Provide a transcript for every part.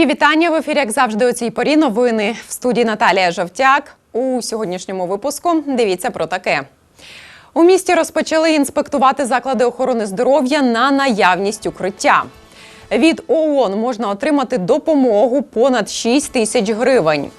Мої вітання в ефірі, як завжди, у цій порі новини в студії Наталія Жовтяк. У сьогоднішньому випуску дивіться про таке. У місті розпочали інспектувати заклади охорони здоров'я на наявність укриття. Від ООН можна отримати допомогу понад 6 тисяч гривень.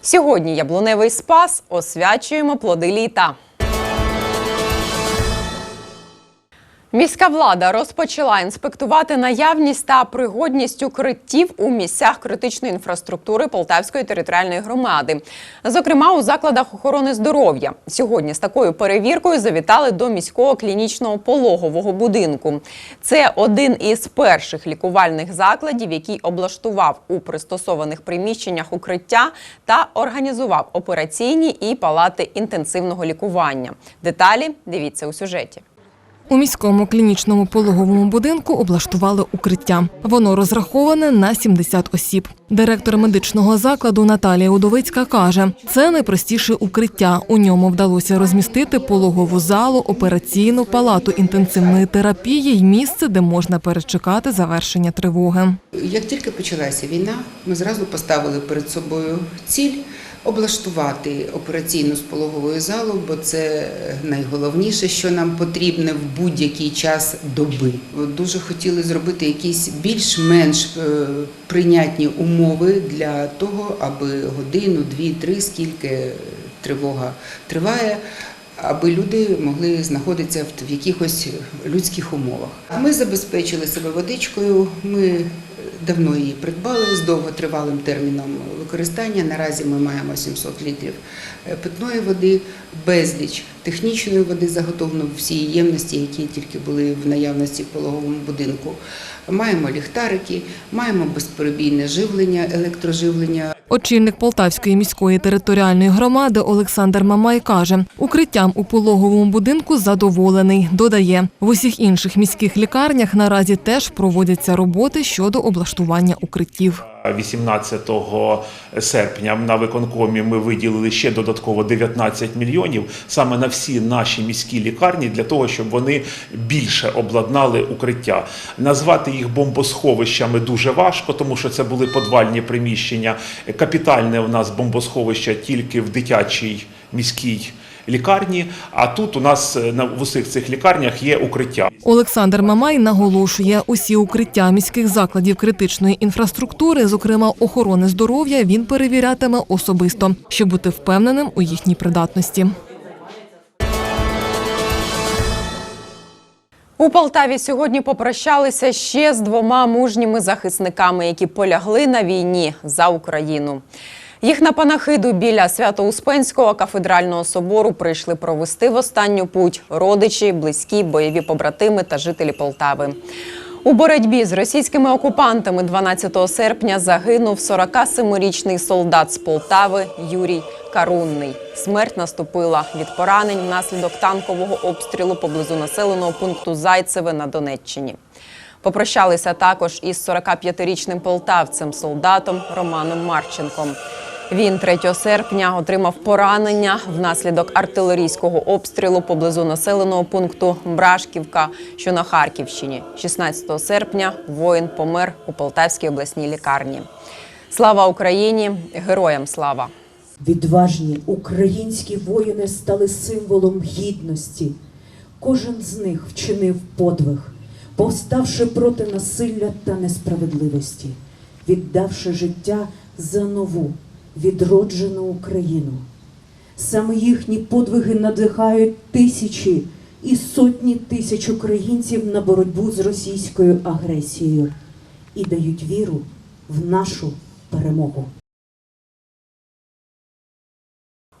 Сьогодні яблуневий спас освячуємо плоди літа. Міська влада розпочала інспектувати наявність та пригодність укриттів у місцях критичної інфраструктури Полтавської територіальної громади, зокрема у закладах охорони здоров'я. Сьогодні з такою перевіркою завітали до міського клінічного пологового будинку. Це один із перших лікувальних закладів, який облаштував у пристосованих приміщеннях укриття та організував операційні і палати інтенсивного лікування. Деталі дивіться у сюжеті. У міському клінічному пологовому будинку облаштували укриття. Воно розраховане на 70 осіб. Директор медичного закладу Наталія Удовицька каже, це найпростіше укриття. У ньому вдалося розмістити пологову залу, операційну палату інтенсивної терапії й місце, де можна перечекати завершення тривоги. Як тільки почалася війна, ми зразу поставили перед собою ціль облаштувати операційну з пологовою залу, бо це найголовніше, що нам потрібне в будь-який час доби. Дуже хотіли зробити якісь більш-менш е, прийнятні умови для того, аби годину, дві, три, скільки тривога триває. Аби люди могли знаходитися в якихось людських умовах. Ми забезпечили себе водичкою. Ми давно її придбали з довготривалим терміном використання. Наразі ми маємо 700 літрів е, питної води, безліч технічної води, заготовлено в всій ємності, які тільки були в наявності в пологовому будинку. Маємо ліхтарики, маємо безперебійне живлення, електроживлення. Очільник Полтавської міської територіальної громади Олександр Мамай каже, укриттям у пологовому будинку задоволений. Додає, в усіх інших міських лікарнях наразі теж проводяться роботи щодо облаштування укриттів. 18 серпня на виконкомі ми виділили ще додатково 19 мільйонів саме на всі наші міські лікарні для того, щоб вони більше обладнали укриття. Назвати їх бомбосховищами дуже важко, тому що це були подвальні приміщення. Капітальне у нас бомбосховище тільки в дитячій міській лікарні. А тут у нас е, на в усіх цих лікарнях є укриття. Олександр Мамай наголошує, усі укриття міських закладів критичної інфраструктури, зокрема охорони здоров'я, він перевірятиме особисто, щоб бути впевненим у їхній придатності. У Полтаві сьогодні попрощалися ще з двома мужніми захисниками, які полягли на війні за Україну. Їх на панахиду біля Свято-Успенського кафедрального собору прийшли провести в останню путь родичі, близькі, бойові побратими та жителі Полтави. У боротьбі з російськими окупантами 12 серпня загинув 47-річний солдат з Полтави Юрій Карунний. Смерть наступила від поранень внаслідок танкового обстрілу поблизу населеного пункту Зайцеве на Донеччині. Попрощалися також із 45-річним полтавцем солдатом Романом Марченком. Він 3 серпня отримав поранення внаслідок артилерійського обстрілу поблизу населеного пункту Брашківка, що на Харківщині. 16 серпня воїн помер у Полтавській обласній лікарні. Слава Україні! Героям слава! Відважні українські воїни стали символом гідності. Кожен з них вчинив подвиг, повставши проти насилля та несправедливості, віддавши життя за нову, відроджену Україну. Саме їхні подвиги надихають тисячі і сотні тисяч українців на боротьбу з російською агресією і дають віру в нашу перемогу.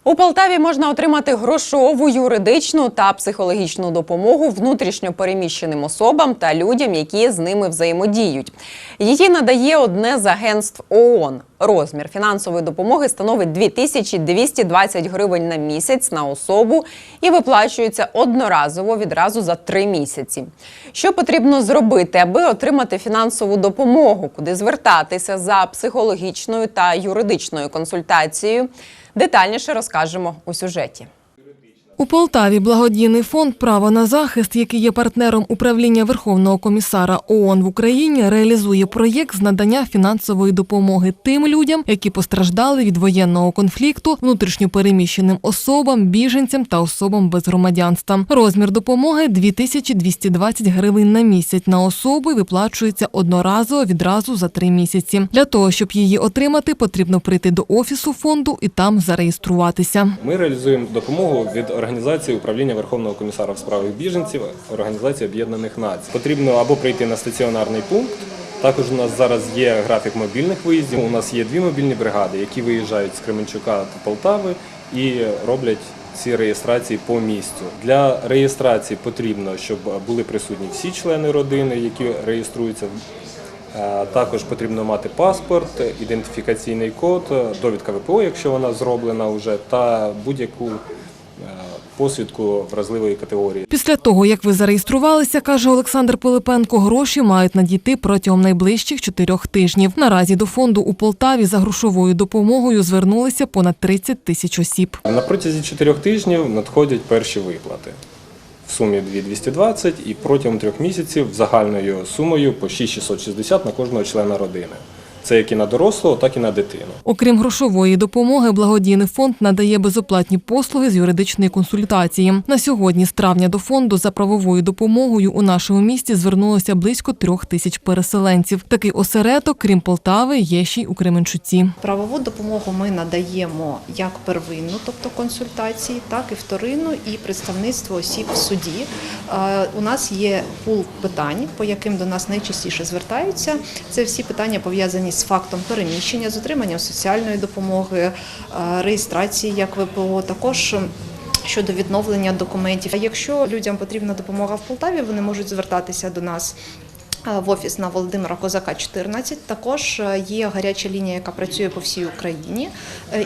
У Полтаві можна отримати грошову, юридичну та психологічну допомогу внутрішньо переміщеним особам та людям, які з ними взаємодіють. Її надає одне з агентств ООН. Розмір фінансової допомоги становить 2220 гривень на місяць на особу і виплачується одноразово відразу за три місяці. Що потрібно зробити, аби отримати фінансову допомогу, куди звертатися за психологічною та юридичною консультацією? Детальніше розкажемо у сюжеті. У Полтаві благодійний фонд Право на захист, який є партнером управління Верховного комісара ООН в Україні, реалізує проєкт з надання фінансової допомоги тим людям, які постраждали від воєнного конфлікту, внутрішньопереміщеним особам, біженцям та особам без громадянства. Розмір допомоги 2220 гривень на місяць на особу виплачується одноразово відразу за три місяці. Для того щоб її отримати, потрібно прийти до офісу фонду і там зареєструватися. Ми реалізуємо допомогу від організації управління Верховного комісара в справах біженців Організації Об'єднаних Націй. Потрібно або прийти на стаціонарний пункт. Також у нас зараз є графік мобільних виїздів. У нас є дві мобільні бригади, які виїжджають з Кременчука та Полтави і роблять ці реєстрації по місцю. Для реєстрації потрібно, щоб були присутні всі члени родини, які реєструються. Е, Також потрібно мати паспорт, ідентифікаційний код, довідка ВПО, якщо вона зроблена вже, та будь-яку посвідку вразливої категорії. Після того, як ви зареєструвалися, каже Олександр Пилипенко, гроші мають надійти протягом найближчих чотирьох тижнів. Наразі до фонду у Полтаві за грошовою допомогою звернулися понад 30 тисяч осіб. На протязі чотирьох тижнів надходять перші виплати в сумі 2220 і протягом трьох місяців загальною сумою по 6660 на кожного члена родини. Це як і на дорослого, так і на дитину. Окрім грошової допомоги, благодійний фонд надає безоплатні послуги з юридичної консультації. На сьогодні з травня до фонду за правовою допомогою у нашому місті звернулося близько трьох тисяч переселенців. Такий осередок, крім Полтави, є ще й у Кременчуці. Правову допомогу ми надаємо як первинну, тобто консультації, так і вторинну, і представництво осіб в суді. Е, У нас є пул питань, по яким до нас найчастіше звертаються. Це всі питання пов'язані з фактом переміщення, з отриманням соціальної допомоги, е, реєстрації як ВПО, також. Щодо відновлення документів, якщо людям потрібна допомога в Полтаві, вони можуть звертатися до нас е, в офіс на Володимира Козака 14. Також е, є гаряча лінія, яка працює по всій Україні,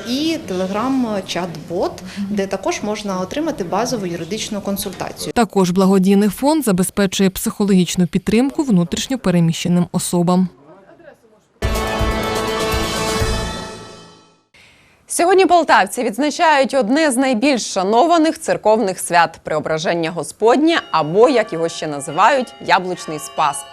і телеграм-чат-бот, де також можна отримати базову юридичну консультацію. Також благодійний фонд забезпечує психологічну підтримку внутрішньо переміщеним особам. Сьогодні полтавці відзначають одне з найбільш шанованих церковних свят Преображення Господнє або, як його ще називають, Яблучний Спас.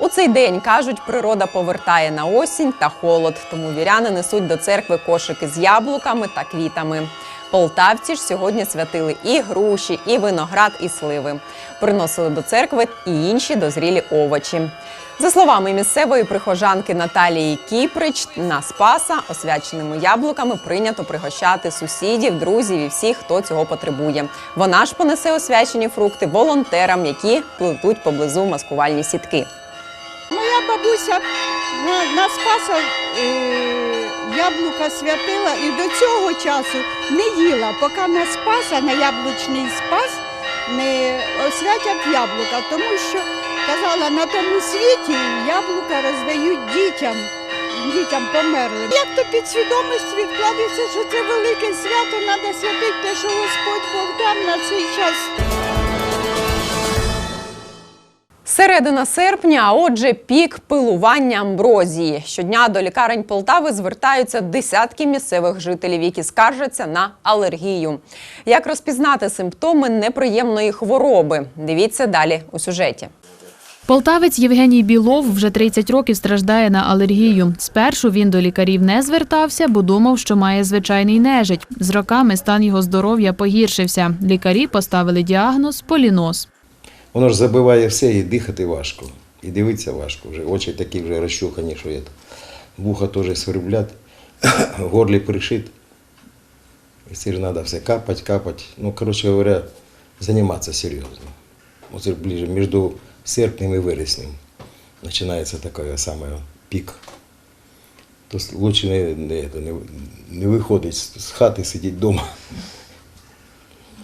У цей день кажуть, природа повертає на осінь та холод, тому віряни несуть до церкви кошики з яблуками та квітами. Полтавці ж сьогодні святили і груші, і виноград, і сливи. Приносили до церкви і інші дозрілі овочі. За словами місцевої прихожанки Наталії Кіприч, на Спаса освяченими яблуками прийнято пригощати сусідів, друзів і всіх, хто цього потребує. Вона ж понесе освячені фрукти волонтерам, які плетуть поблизу маскувальні сітки. Моя бабуся на, на Спаса е, яблука святила і до цього часу не їла, поки на Спаса, на яблучний спас не освятять яблука, тому що казала, на тому світі яблука роздають дітям, дітям померлим. Як то підсвідомість відкладається, що це велике свято, треба святити те, що Господь Бог дав на цей час. Середина серпня, а отже, пік пилування амброзії. Щодня до лікарень Полтави звертаються десятки місцевих жителів, які скаржаться на алергію. Як розпізнати симптоми неприємної хвороби? Дивіться далі у сюжеті. Полтавець Євгеній Білов вже 30 років страждає на алергію. Спершу він до лікарів не звертався, бо думав, що має звичайний нежить. З роками стан його здоров'я погіршився. Лікарі поставили діагноз поліноз. Воно ж забиває все і дихати важко, і дивитися важко. Вже очі такі вже розчухані, що є. Вуха теж сверблять, горлі пришит. І це ж треба все капати, капати. Ну, коротше говоря, займатися серйозно. Оце ближе між серпнем і вереснем починається такий саме пік. То лучше не, не, не, виходить з хати, сидіти вдома.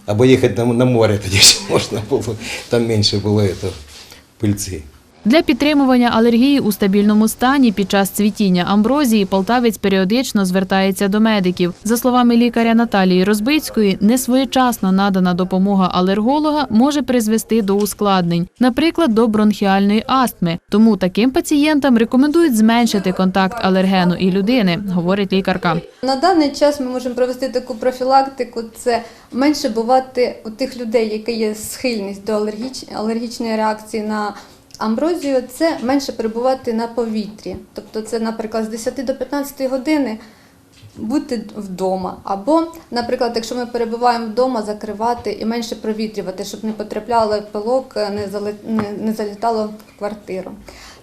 Або їхати на, на море тоді ще можна було, там менше було это, пильці. Для підтримування алергії у стабільному стані під час цвітіння амброзії полтавець періодично звертається до медиків. За словами лікаря Наталії Розбицької, несвоєчасно надана допомога алерголога може призвести до ускладнень, наприклад, до бронхіальної астми. Тому таким пацієнтам рекомендують зменшити контакт алергену і людини, говорить лікарка. На даний час ми можемо провести таку профілактику. Це менше бувати у тих людей, які є схильність до алергіч... алергічної реакції на амброзію, це менше перебувати на повітрі. Тобто, це, наприклад, з 10 до 15 години бути вдома. Або, наприклад, якщо ми перебуваємо вдома, закривати і менше провітрювати, щоб не потрапляло пилок, не, залітало в квартиру.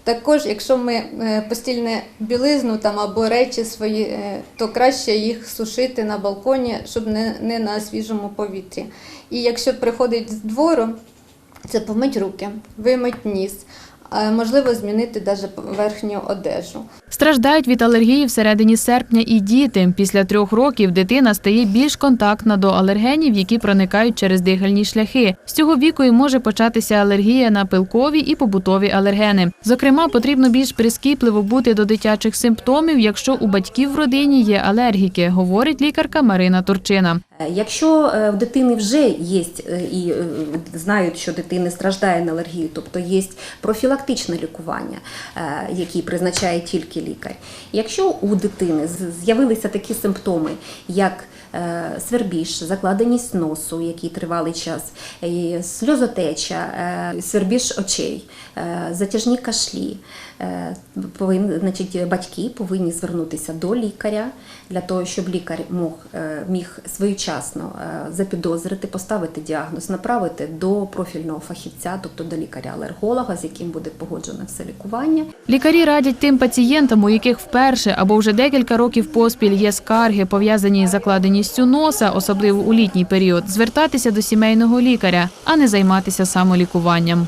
Також, якщо ми е, постільну білизну там або речі свої, е, то краще їх сушити на балконі, щоб не, не на свіжому повітрі. І якщо приходить з двору, це помить руки, вимить ніс, е, можливо, змінити навіть верхню одежу. Страждають від алергії всередині серпня і діти. Після трьох років дитина стає більш контактна до алергенів, які проникають через дихальні шляхи. З цього віку і може початися алергія на пилкові і побутові алергени. Зокрема, потрібно більш прискіпливо бути до дитячих симптомів, якщо у батьків в родині є алергіки, говорить лікарка Марина Турчина. Е, Якщо е, в дитини вже є е, і знають, що дитина страждає на алергію, тобто є профілактичне лікування, яке призначає тільки лікар. Якщо у дитини з'явилися такі симптоми, як свербіж, закладеність носу, який тривалий час, сльозотеча, свербіж очей, затяжні кашлі, значить, батьки повинні звернутися до лікаря для того, щоб лікар мог, міг своєчасно е, запідозрити, поставити діагноз, направити до профільного фахівця, тобто до лікаря-алерголога, з яким буде погоджено все лікування. Лікарі радять тим пацієнтам, у яких вперше або вже декілька років поспіль є скарги, пов'язані із закладеністю носа, особливо у літній період, звертатися до сімейного лікаря, а не займатися самолікуванням.